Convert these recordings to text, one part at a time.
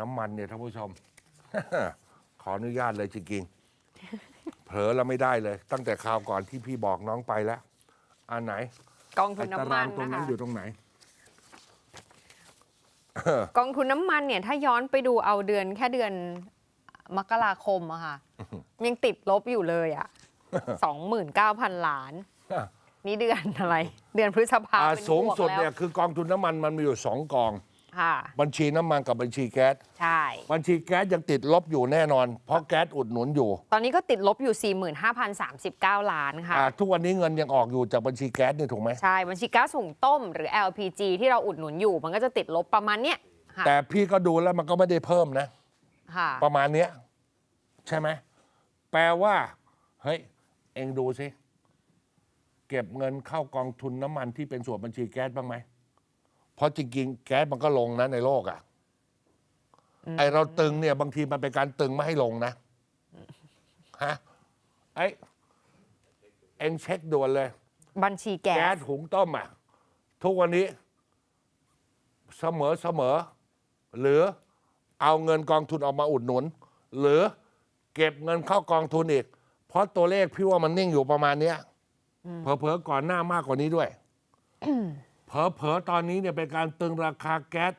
น้ำมันเนี่ยท่านผู้ชม ขออนุญาตเลยจริงๆ เผลอแล้วไม่ได้เลย ตั้งแต่คราวก่อนที่พี่บอกน้องไปแล้ว อันไหนกองทุไอ้นตาน้ำมัรานงตรงนะนั้นคะอยู่ตรงไหน กองทุนน้ำมันเนี่ยถ้าย้อนไปดูเอาเดือนแค่เดือนมกราคมอะค่ะ ยังติดลบอยู่เลยอะสองหมื่นเก้าพันล้าน นี่เดือนอะไร เดือนพฤษภาอ่าเป็นสูงบวกสุดแล้วเนี่ยคือกองทุนน้ำมันมันมีอยู่สองกอง ค่ะ บัญชีน้ำมันกับบัญชีแก๊ส ใช่ บัญชีแก๊สยังติดลบอยู่แน่นอน เพราะแก๊สอุดหนุนอยู่ ตอนนี้ก็ติดลบอยู่ 45,039 ล้านค่ะอ่าทุกวันนี้เงินยังออกอยู่จากบัญชีแก๊สนี่ถูกไหม ใช่ บัญชีก๊าซหุงต้มหรือ LPG ที่เราอุดหนุนอยู่ มันก็จะติดลบประมาณเนี้ยค่ะแต่พี่ก็ดูแล้วมันก็ไม่ได้เพิ่มนะ ค่ะ ประมาณเนี้ยใช่ไหม แปลว่า เฮ้ย เองดูสิ เก็บเงินเข้ากองทุนน้ำมันที่เป็นส่วนบัญชีแก๊สบ้างไหม เพราะจริงๆแก๊สมันก็ลงนะในโลกอะ่ะไอเราตึงเนี่ย บางทีมันเป็นการตึงไม่ให้ลงนะฮะไอเองเช็คด่วนเลย บัญชีแก๊แก๊สสหุงต้มอะทุกวันนี้ เสมอเสมอ หรือเอาเงินกองทุนออกมาอุดหนุน หรือเก็บเงินเข้ากองทุนอีก เพราะตัวเลขพี่ว่ามันนิ่งอยู่ประมาณเนี้ยเผลอๆก่อนหน้ามากกว่านี้ด้วย เผลอๆตอนนี้เนี่ยเป็นการตึงราคาแก๊ส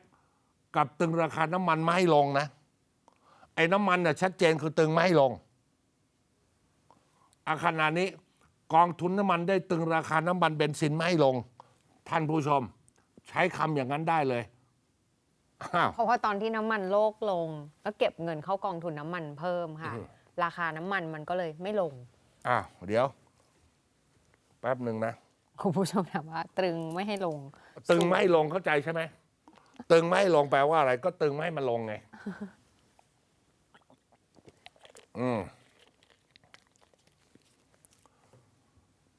กับตึงราคาน้ำมันไม่ให้ลงนะ ไอ้น้ำมันน่ะชัดเจนคือตึงไม่ให้ลงอาขณะนี้กองทุนน้ำมันได้ตึงราคาน้ำมันเบนซินไม่ให้ลง ท่านผู้ชม ใช้คำอย่างนั้นได้เลยอ้าวเพราะว่าตอนที่น้ำมันโลกลงก็เก็บเงินเข้ากองทุนน้ำมันเพิ่มค่ะอือฮึราคาน้ำมันมันก็เลยไม่ลง อ้าวเดี๋ยว แป๊บหนึ่งนะ คุณผู้ชมถามว่า ตรึงไม่ให้ลง ตึงไม่ให้ลงเข้าใจใช่ไหมตึงไม่ให้ลงแปลว่าอะไร ก็ตึงไม่ให้มันลงไง อืม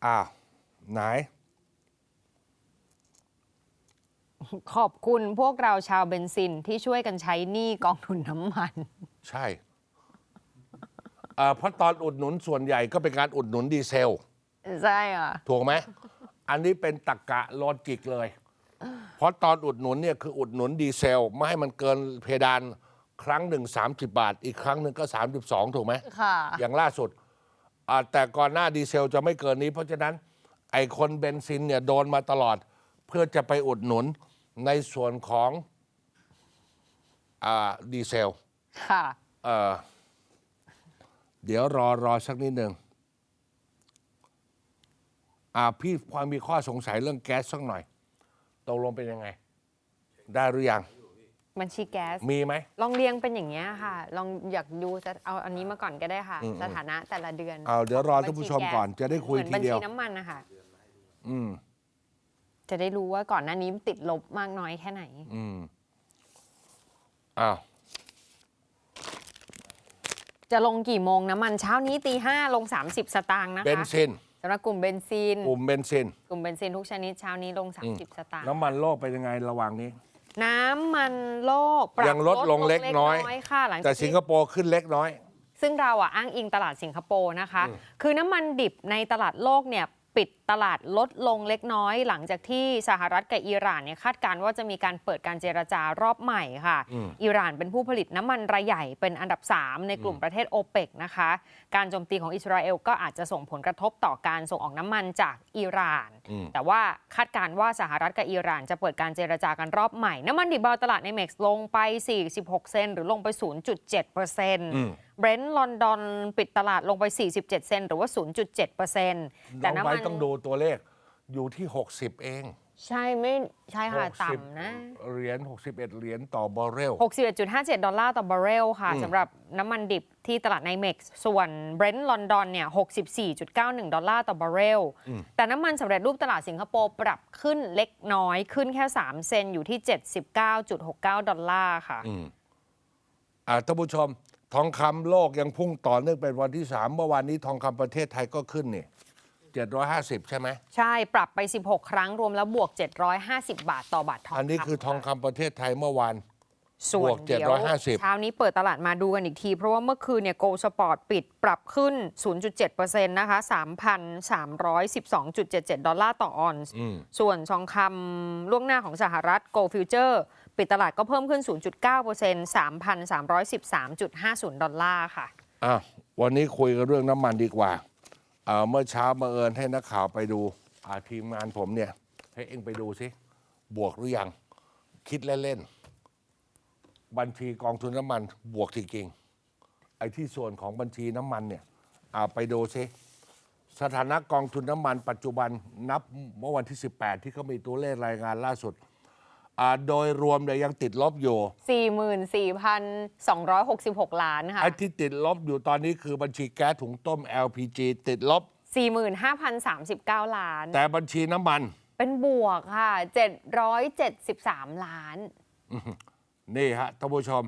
อ้าวไหน ขอบคุณพวกเราชาวเบนซินที่ช่วยกันใช้หนี้กองทุนน้ำมัน ใช่อ่าเพราะตอนอุดหนุนส่วนใหญ่ก็เป็นการอุดหนุนดีเซล ใช่อะ ถูกไหม อันนี้เป็นตรกกะโลจิกเลย เพราะตอนอุดหนุนเนี่ยคืออุดหนุนดีเซล ไม่ให้มันเกินเพดานครั้งหนึ่ง30 บาท อีกครั้งหนึ่งก็ 32 ถูกไหม ค่ะ อย่างล่าสุดอ่าแต่ก่อนหน้าดีเซลจะไม่เกินนี้ เพราะฉะนั้นไอ้คนเบนซินเนี่ยโดนมาตลอด เพื่อจะไปอุดหนุนในส่วนของอาดีเซลค่ะ เอ่อเดี๋ยวรอรอสักนิดหนึ่ง อ่าพี่พอมีข้อสงสัยเรื่องแก๊สสักหน่อยตกลงเป็นยังไง ได้หรือยัง บัญชีแก๊ส มีไหม ลองเรียงเป็นอย่างเงี้ยค่ะ ลองอยากดูจะเอาอันนี้มาก่อนก็ได้ค่ะ อืม สถานะแต่ละเดือนเอาเดี๋ยวรอท่านผู้ชมก่อนจะได้คุยเหมือนทีบัญเดียชีวน้ำมันนะคะอืม จะได้รู้ว่าก่อนหน้านี้ติดลบมากน้อยแค่ไหน อืมอ้าว จะลงกี่โมงน้ำมันเช้านี้ตีห้าลง 30 สตางค์นะเบนคะ ซิน สำหรับกลุ่มเบนซิน กลุ่มเบนซิน กลุ่มเบนซินทุกชนิดเช้านี้ลง30 สตางค์ น้ำมันโลกเป็นยังไงระหว่างนี้ น้ำมันโลกปรับยังลดลงเล็กน้อย ค่ะหลังแต่จากสิงที่คโปร์ขึ้นเล็กน้อย ซึ่งเราอะอ้างอิงตลาดสิงคโปร์นะคะ คือน้ำมันดิบในตลาดโลกเนี่ยปิด ตลาดลดลงเล็กน้อย หลังจากที่สหรัฐกับอิหร่านเนี่ยคาดการณ์ว่าจะมีการเปิดการเจรจารอบใหม่ค่ะอืมอิหร่านเป็นผู้ผลิตน้ำมันรายใหญ่เป็นอันดับ 3 ในกลุ่มประเทศโอเปกนะคะ การโจมตีของอิสราเอลก็อาจจะส่งผลกระทบต่อการส่งออกน้ำมันจากอิหร่านอืมแต่ว่าคาดการณ์ว่าสหรัฐกับอิหร่านจะเปิดการเจรจากันรอบใหม่ น้ำมันดิบบนตลาดในเม็กซ์ลงไป 46 เซนต์หรือลงไป 0.7%เปอร์เซ็นต์อืมเบรนท์ลอนดอนปิดตลาดลงไป 47 เซนต์หรือว่า 0.7%แต่น้องน้ำไบมันร์ทต้องดูตัวเลขอยู่ที่ 60 เองใช่ไม่ใช่ค่ะ60ต่ำนะ เหรียญ61 เหรียญต่อบาร์เรล 61.57 ดอลลาร์ต่อบาร์เรลค่ะอืมสำหรับน้ำมันดิบที่ตลาดในเม็กซ์ส่วนเบรนท์ลอนดอนเนี่ย 64.91 ดอลลาร์ต่อบาร์เรล แต่น้ำมันสำเร็จรูปตลาดสิงคโปร์ปรับขึ้นเล็กน้อยขึ้นแค่ 3 เซนอยู่ที่ 79.69 ดอลลาร์ค่ะอืมอ่าท่านผู้ชม ทองคำโลกยังพุ่งต่อเนื่องเป็นวันที่ 3 เมื่อวานนี้ทองคำประเทศไทยก็ขึ้นนี่ 750 ใช่ไหม ใช่ปรับไป 16 ครั้งรวมแล้วบวก 750 บาทต่อบาททองอันนี้คำคือทองคำประเทศไทยเมื่อวาน ส่วบวนกเดี๋ยว750 เช้านี้เปิดตลาดมาดูกันอีกที เพราะว่าเมื่อคืนเนี่ยโกลสปอร์ตปิดปรับขึ้น 0.7%นะคะ3,312.77 ดอลลาร์ต่อออนซ์อืม ส่วนทองคำล่วงหน้าของสหรัฐโกลฟิวเจอร์ปิดตลาดก็เพิ่มขึ้น 0.9% 3,313.50 ดอลลาร์ค่ะอ้าววันนี้คุยกันเรื่องน้ำมันดีกว่า อ่าเมื่อเช้ามาเอิญให้นักข่าวไปดูอาทีมงานผมเนี่ย ให้เอ็งไปดูสิบวกหรือยัง คิดเล่นๆบัญชีกองทุนน้ำมันบวกจริงๆไอ้ที่ส่วนของบัญชีน้ำมันเนี่ยเอาไปดูสิสถานะกองทุนน้ำมันปัจจุบันนับเมื่อวันที่ 18 ที่เขามีตัวเลขรายงานล่าสุด โดยรวมเนี่ยยังติดลบอยู่ 44,266 ล้านค่ะไอ้ที่ติดลบอยู่ตอนนี้คือบัญชีแก๊สถุงต้ม LPG ติดลบ 45,039 ล้าน แต่บัญชีน้ำมัน เป็นบวกค่ะ 773 ล้าน นี่ฮะท่านผู้ชม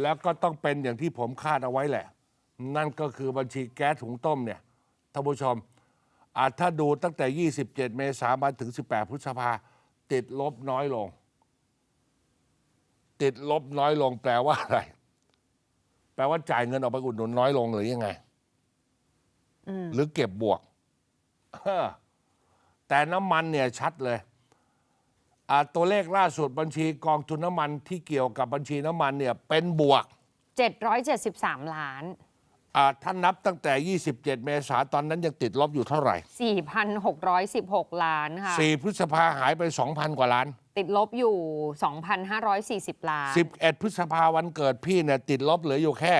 แล้วก็ต้องเป็นอย่างที่ผมคาดเอาไว้แหละ นั่นก็คือบัญชีแก๊สถุงต้มเนี่ยท่านผู้ชมอาถ้าดูตั้งแต่ 27 เมษายนมาถึง 18 พฤษภา ติดลบน้อยลง ติดลบน้อยลงแปลว่าอะไร แปลว่าจ่ายเงินออกไปอุดหนุนน้อยลงหรือยังไงหรือเก็บบวกเออแต่น้ำมันเนี่ยชัดเลยอ่าตัวเลขล่าสุดบัญชีกองทุนน้ำมันที่เกี่ยวกับบัญชีน้ำมันเนี่ยเป็นบวก 773 ล้าน อ่าถ้านับตั้งแต่ 27 เมษายนตอนนั้นยังติดลบอยู่เท่าไหร่ 4,616 ล้านค่ะ 4 พฤษภาหายไป 2,000 กว่าล้าน ติดลบอยู่ 2,540 ล้าน 11 พฤษภาวันเกิดพี่เนี่ยติดลบเหลืออยู่แค่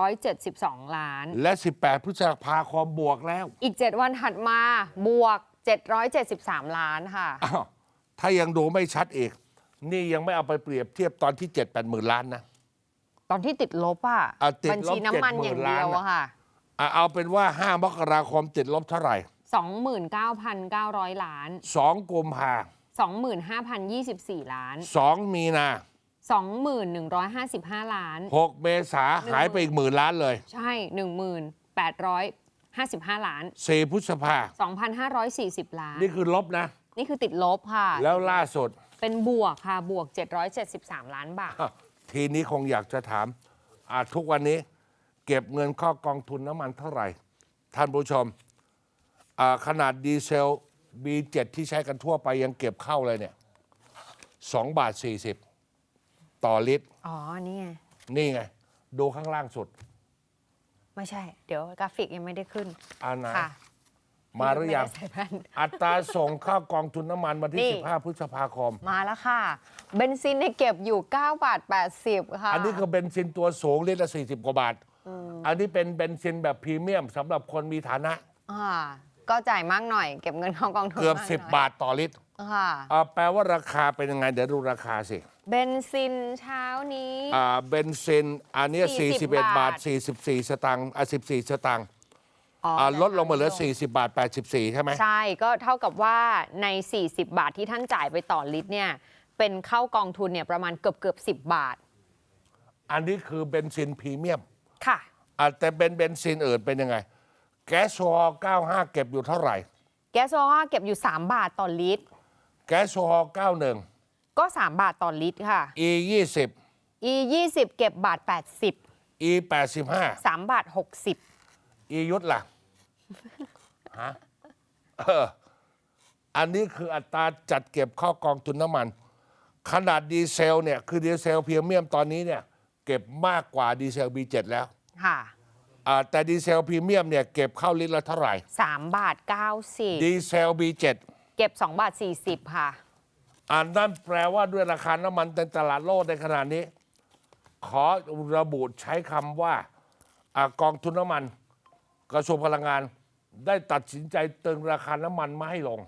372 ล้าน และ 18 พฤษภาคมบวกแล้ว อีก 7 วันถัดมาบวก 773 ล้านค่ะ อ้าว ถ้ายังดูไม่ชัดอีก นี่ยังไม่เอาไปเปรียบเทียบตอนที่ 7 8หมื่นล้านนะ ตอนที่ติดลบอะอะติดลบบัญชีน้ำมันอย่างเดียวอะค่ะอะเอาเป็นว่า 5 มกราคมติดลบเท่าไหร่ 29,900 ล้าน 2กุมภา25,024 ล้าน 2 มีนา21,155 ล้าน 6 เมษาหายไปอีกหมื่นล้านเลย ใช่ 1,855 ล้าน 4 พฤษภา 2,540 ล้าน นี่คือลบนะ นี่คือติดลบค่ะ แล้วล่าสุด เป็นบวกค่ะ บวก 773 ล้านบาทอะ ทีนี้คงอยากจะถามอะทุกวันนี้ เก็บเงินเข้ากองทุนน้ำมันเท่าไหร่ ท่านผู้ชมอะขนาดดีเซล B7 ที่ใช้กันทั่วไปยังเก็บเข้าเลยเนี่ย2บาท40ต่อลิตร อ๋อ นี่ไง นี่ไง ดูข้างล่างสุด ไม่ใช่ เดี๋ยวกราฟิกยังไม่ได้ขึ้นอันไหนค่ะ มาหรือยังไได้ใส่แว่น อัตราส่งเข้ากองทุนน้ำมันวันนี่ที่ 15 พฤษภาคม มาแล้วค่ะ เบนซินเนี่ยเก็บอยู่9บาท80 ค่ะ อันนี้คือเบนซินตัวสูงลิตรละ 40 กว่าบาท อันนี้เป็นเบนซินแบบพรีเมียมสำหรับคนมีฐานะ อ่าก็จ่ายมากหน่อย เก็บเงินเข้ากองทุนเกือบ มากหน่ย10บาทต่อลิตรค่ะ อ่าแปลว่าราคาเป็นยังไง เดี๋ยวดูราคาสิเบนซินเช้านี้ อ่าเบนซินอันเนี้ย40 41 บาบาท ท 44 สตางค์อะ14 สตางค์ อ๋ออ่าแต่ลดลงมาเหลือลง40 บาท 84 ใช่ไหม ใช่ก็เท่ากับว่าใน 40 บาทที่ท่านจ่ายไปต่อลิตรเนี่ยเป็นเข้ากองทุนเนี่ยประมาณเกือบเกือบ10บาทอันนี้คือเบนซินพรีเมียมค่ะ อะแต่เป็นเบนซินอื่นเป็นยังไง แก๊สโซฮอล์95 เก็บอยู่เท่าไหร่ แก๊สโซฮอล์เก็บอยู่ 3 บาทต่อลิตร แก๊สโซฮอล์91 ก็ 3 บาทต่อลิตรค่ะ E 20 E 20เก็บบาท 80 E 85 3 บาท 60อียุทธล่ะ ฮะเอออันนี้คืออัตราจัดเก็บเข้ากองทุนน้ำมัน ขนาดดีเซลเนี่ยคือดีเซลพรีเมียมตอนนี้เนี่ยเก็บมากกว่าดีเซล B7 แล้วค่ะอ่าแต่ดีเซลพรีเมียมเนี่ยเก็บเข้าลิตรละเท่าไหร่ 3 บาท 90 ดีเซล B7 เก็บ 2 บาท 40 ค่ะอันนั้นแปลว่าด้วยราคาน้ำมันในตลาดโลกในขณะนี้ ขอระบุใช้คำว่าอากองทุนน้ำมัน กระทรวงพลังงาน ได้ตัดสินใจตึงราคาน้ำมันไม่ให้ลง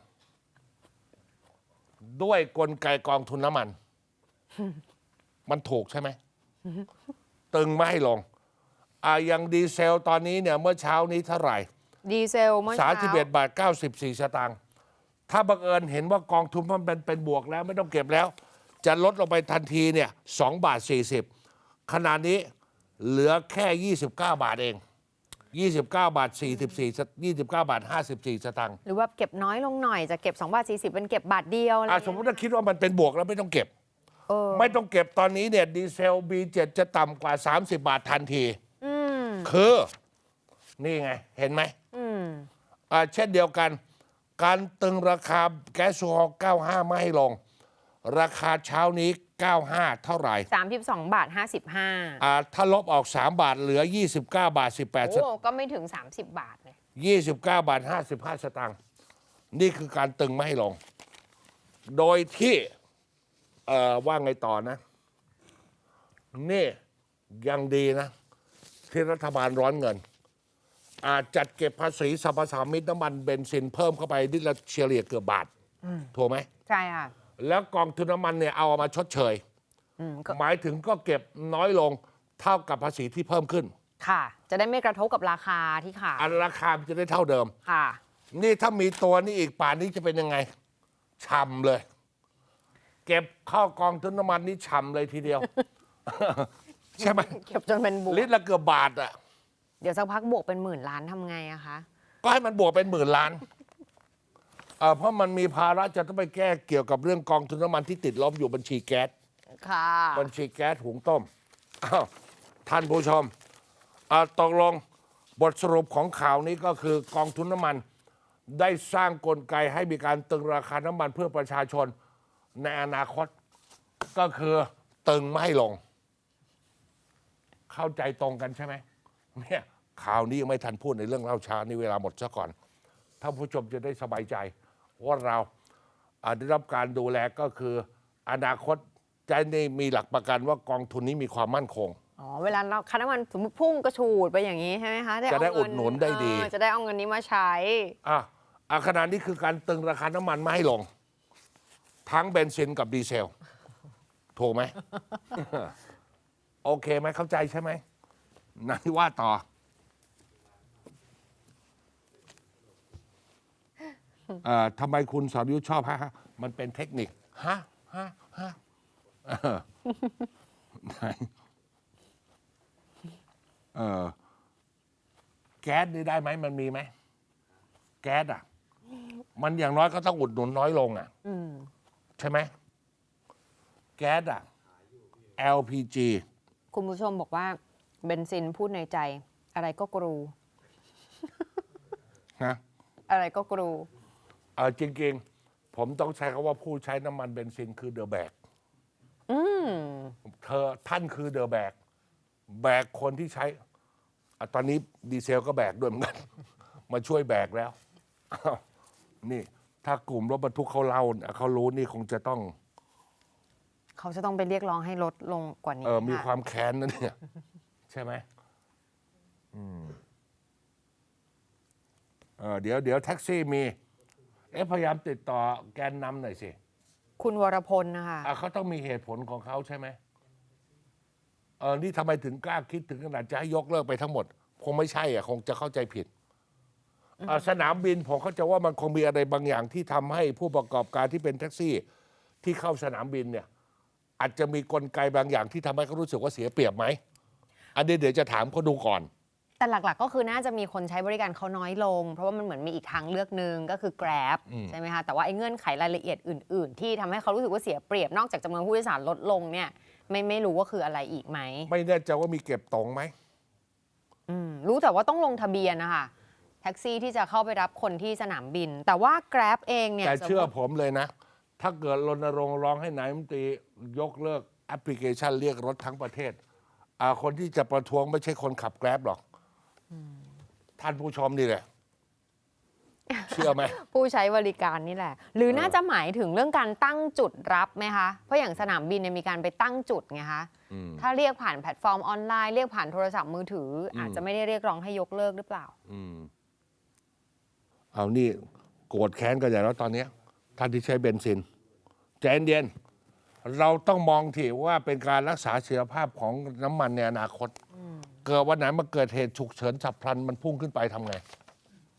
ด้วยกลไกกองทุนน้ำมัน มันถูกใช่ไหม ตึงไม่ให้ลงอ่าอย่างดีเซลตอนนี้เนี่ยเมื่อเช้านี้เท่าไหร่ ดีเซลเมื่อสาเช้าสิบเอ็ดบาทเก้าสิบสี่สตางค์ถ้าบังเอิญเห็นว่ากองทุนมันเป็นเป็นบวกแล้วไม่ต้องเก็บแล้ว จะลดลงไปทันทีเนี่ยสองบาทสี่สิบขนาดนี้เหลือแค่ยี่สิบเก้าบาทเอง ยี่สิบเก้าบาทสี่สิบสี่ยี่สิบเก้าบาทห้าสิบสี่สตางค์หรือว่าเก็บน้อยลงหน่อยจะเก็บ 2 บาท 40 เป็นเก็บบาทเดียวอะไรอะสมมติถ้าคิดว่ามันเป็นบวกแล้วไม่ต้องเก็บ เออไม่ต้องเก็บตอนนี้เนี่ยดีเซล B7 จะต่ำกว่า 30 บาททันที อืมคือ นี่ไง เห็นไหมอืมอ่าเช่นเดียวกัน การตึงราคาแก๊สโซฮอล์95 ไม่ให้ลง ราคาเช้านี้ 95 เท่าไหร่ 32 บาท 55อ่าถ้าลบออก 3 บาทเหลือ 29 บาท 18สโอ้ก็ไม่ถึง 30 บาทเลย29 บาท 55 สตางค์นี่คือการตึงไม่ให้ลง โดยที่เอ่อว่าไงต่อนะ นี่ยังดีนะ ที่รัฐบาลร้อนเงิน อาจจัดเก็บภาษีสรรพสามิตน้ำมันเบนซินเพิ่มเข้าไปนิดละเฉลี่ยเกือบบาทถูกไหม ใช่ค่ะ แล้วกองทุนน้ำมันเนี่ยเอามาชดเชย อืมก็หมายถึงก็เก็บน้อยลงเท่ากับภาษีที่เพิ่มขึ้น ค่ะ จะได้ไม่กระทบกับราคาที่ขายอันราคามันจะได้เท่าเดิม ค่ะ นี่ถ้ามีตัวนี้อีกป่านนี้จะเป็นยังไงช่ำเลย เก็บเข้ากองทุนน้ำมันนี่ช่ำเลยทีเดียว ใช่ไหมเก็บจนเป็นบวก ลิตรละเกือบบาทอะ เดี๋ยวสักพักบวกเป็นหมื่นล้านทำไงอะคะ ก็ให้มันบวกเป็นหมื่นล้าน เอ่อเพราะมันมีภาระจะต้องไปแก้เกี่ยวกับเรื่องกองทุนน้ำมันที่ติดลบอยู่บัญชีแก๊ส ค่ะ บัญชีแก๊สหุงต้มอ้าวท่านผู้ชมอ่าตกลงบทสรุปของข่าวนี้ก็คือกองทุนน้ำมัน ได้สร้างกลไกให้มีการตึงราคาน้ำมันเพื่อประชาชนในอนาคต ก็คือตึงไม่ให้ลง เข้าใจตรงกันใช่ไหมเนี่ยข่าวนี้ยังไม่ทันพูดในเรื่องเล่าช้านี่เวลาหมดซะก่อนท่านผู้ชมจะได้สบายใจ ว่าเราอ่าได้รับการดูแลก็คือ อนาคตจะได้มีหลักประกันว่ากองทุนนี้มีความมั่นคงอ๋อเวลาเราค่าน้ำมันสมมติพุ่งกระฉูดไปอย่างนี้ใช่ไหมคะจะได้เาเงิอุดหนุนได้ดีเออจะได้เอาเงินนี้มาใช้อะอะขณะนี้คือการตึงราคาน้ำมันไม่ให้ลง ทั้งเบนซินกับดีเซล ถูกไหม โอเคไหมเข้าใจใช่ไหมนายว่าต่อ เอ่อทำไมคุณสรยุทธชอบฮะมันเป็นเทคนิคฮะฮะฮะเออไหนเออแก๊สนี่ได้ไหมมันมีไหม แก๊สอะ มันอย่างน้อยก็ต้องอุดหนุนน้อยลงอะ อืม ใช่ไหม แก๊สอะ LPG คุณผู้ชมบอกว่าเบนซินพูดในใจ อะไรก็กรูนะอะไรก็กรู เออจริงๆ ผมต้องใช้คำว่าผู้ใช้น้ำมันเบนซินคือเดอะแบกอืมเธอท่านคือเดอะแบกแบกคนที่ใช้อะตอนนี้ดีเซลก็แบกด้วยเหมือนกัน มาช่วยแบกแล้วอ้าวนี่ ถ้ากลุ่มรถบรรทุกเขาเล่าเขารู้นี่คงจะต้อง เขาจะต้องไปเรียกร้องให้ลดลงกว่านี้เออมีค่ะความแค้นนะเนี่ย ใช่ไหมอืมเออเดี๋ยวเดี๋ยวแท็กซี่มี เอ๊ะพยายามติดต่อแกนนำหน่อยสิคุณวรพลนะคะ อะเขาต้องมีเหตุผลของเขาใช่ไหมเออนี่ทำไมถึงกล้าคิดถึงขนาดจะให้ยกเลิกไปทั้งหมด คงไม่ใช่อะคงจะเข้าใจผิดเอ่อสนามบินผมเข้าใจว่ามันคงมีอะไรบางอย่างที่ทำให้ผู้ประกอบการที่เป็นแท็กซี่ ที่เข้าสนามบินเนี่ย อาจจะมีกลไกบางอย่างที่ทำให้เขารู้สึกว่าเสียเปรียบไหมอันนี้เดี๋ยวจะถามเขาดูก่อน แต่หลักๆ ก็คือน่าจะมีคนใช้บริการเขาน้อยลง เพราะว่ามันเหมือนมีอีกทางเลือกหนึ่งก็คือ Grab อืมใช่ไหมคะ แต่ว่าไอ้เงื่อนไขรายละเอียดอื่น ๆ ที่ทำให้เขารู้สึกว่าเสียเปรียบนอกจากจำนวนผู้โดยสารลดลงเนี่ย ไม่ไม่รู้ว่าคืออะไรอีกไหม ไม่แน่ใจว่ามีเก็บตรงไหมอืมรู้แต่ว่าต้องลงทะเบียนนะคะแท็กซี่ที่จะเข้าไปรับคนที่สนามบิน แต่ว่า Grab เองเนี่ยแต่เชื่อสมมุติผมเลยนะ ถ้าเกิดรณรงค์ร้องให้นายมนตรียกเลิกแอปพลิเคชันเรียกรถทั้งประเทศอ่าคนที่จะประท้วงไม่ใช่คนขับแกร็บหรอก ท่านผู้ชมนี่แหละ เชื่อไหม ผู้ใช้บริการนี่แหละ หรือเออน่าจะหมายถึงเรื่องการตั้งจุดรับไหมคะ เพราะอย่างสนามบินเนี่ยมีการไปตั้งจุดไงคะ อืม ถ้าเรียกผ่านแพลตฟอร์มออนไลน์เรียกผ่านโทรศัพท์มือถืออม อาจจะไม่ได้เรียกร้องให้ยกเลิกหรือเปล่า อืม เอานี่โกรธแค้นกันใหญ่แล้วตอนเนี้ยท่านที่ใช้เบนซินใจเย็นๆเราต้องมองที่ว่าเป็นการรักษาเสถียรภาพของน้ำมันในอนาคต เกิดวันไหนมาเกิดเหตุฉุกเฉินฉับพลันมันพุ่งขึ้นไปทำไง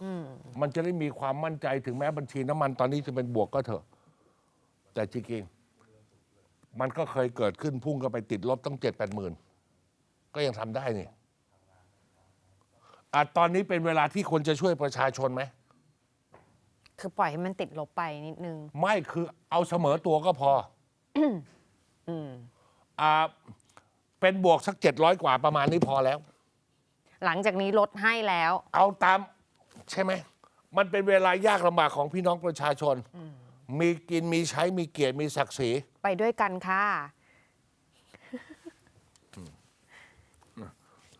อืม มันจะได้มีความมั่นใจถึงแม้บัญชีน้ำมันตอนนี้จะเป็นบวกก็เถอะ แต่จริงๆมันก็เคยเกิดขึ้นพุ่งก็ไปติดลบต้องเจ็ดแปดหมื่นก็ยังทำได้นี่อะตอนนี้เป็นเวลาที่ควรจะช่วยประชาชนไหม คือปล่อยให้มันติดลบไปนิดนึง ไม่คือเอาเสมอตัวก็พออืมอ่า เป็นบวกสักเจ็ดร้อยกว่าประมาณนี้พอแล้ว หลังจากนี้ลดให้แล้ว เอาตามใช่ไหม มันเป็นเวลายากลำบากของพี่น้องประชาชน มีกินมีใช้มีเกียรติมีศักดิ์ศรี ไปด้วยกันค่ะ